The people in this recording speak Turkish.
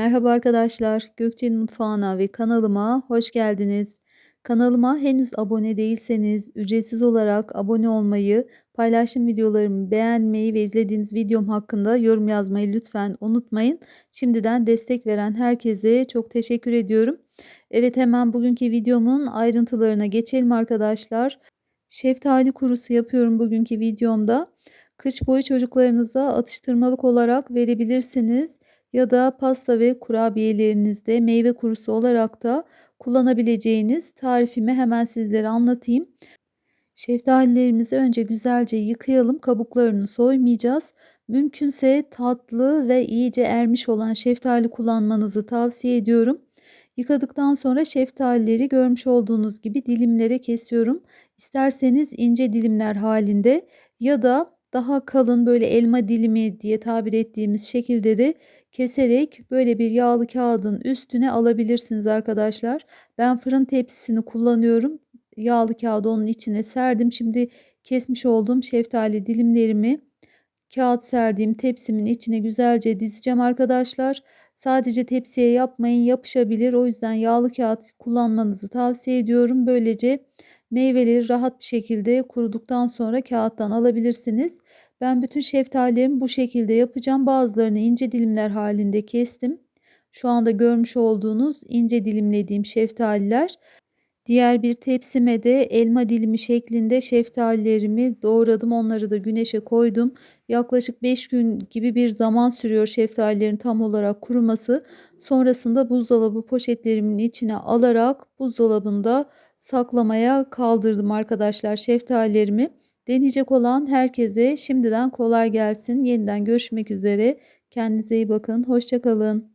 Merhaba arkadaşlar, Gökçe'nin mutfağına ve kanalıma hoş geldiniz. Kanalıma henüz abone değilseniz ücretsiz olarak abone olmayı, paylaşım videolarımı beğenmeyi ve izlediğiniz videom hakkında yorum yazmayı lütfen unutmayın. Şimdiden destek veren herkese çok teşekkür ediyorum. Evet hemen bugünkü videomun ayrıntılarına geçelim arkadaşlar. Şeftali kurusu yapıyorum bugünkü videomda. Kış boyu çocuklarınıza atıştırmalık olarak verebilirsiniz ya da pasta ve kurabiyelerinizde meyve kurusu olarak da kullanabileceğiniz tarifimi hemen sizlere anlatayım. Şeftalilerimizi önce güzelce yıkayalım. Kabuklarını soymayacağız. Mümkünse tatlı ve iyice ermiş olan şeftali kullanmanızı tavsiye ediyorum. Yıkadıktan sonra şeftalileri görmüş olduğunuz gibi dilimlere kesiyorum. İsterseniz ince dilimler halinde ya da daha kalın böyle elma dilimi diye tabir ettiğimiz şekilde de keserek böyle bir yağlı kağıdın üstüne alabilirsiniz arkadaşlar. Ben fırın tepsisini kullanıyorum. Yağlı kağıdı onun içine serdim. Şimdi kesmiş olduğum şeftali dilimlerimi kağıt serdiğim tepsimin içine güzelce dizeceğim arkadaşlar. Sadece tepsiye yapmayın yapışabilir. O yüzden yağlı kağıt kullanmanızı tavsiye ediyorum. Böylece meyveleri rahat bir şekilde kuruduktan sonra kağıttan alabilirsiniz. Ben bütün şeftalilerimi bu şekilde yapacağım. Bazılarını ince dilimler halinde kestim. Şu anda görmüş olduğunuz ince dilimlediğim şeftaliler. Diğer bir tepsime de elma dilimi şeklinde şeftalilerimi doğradım. Onları da güneşe koydum. Yaklaşık 5 gün gibi bir zaman sürüyor şeftalilerin tam olarak kuruması. Sonrasında buzdolabı poşetlerimin içine alarak buzdolabında saklamaya kaldırdım arkadaşlar şeftalilerimi. Deneyecek olan herkese şimdiden kolay gelsin. Yeniden görüşmek üzere. Kendinize iyi bakın. Hoşçakalın.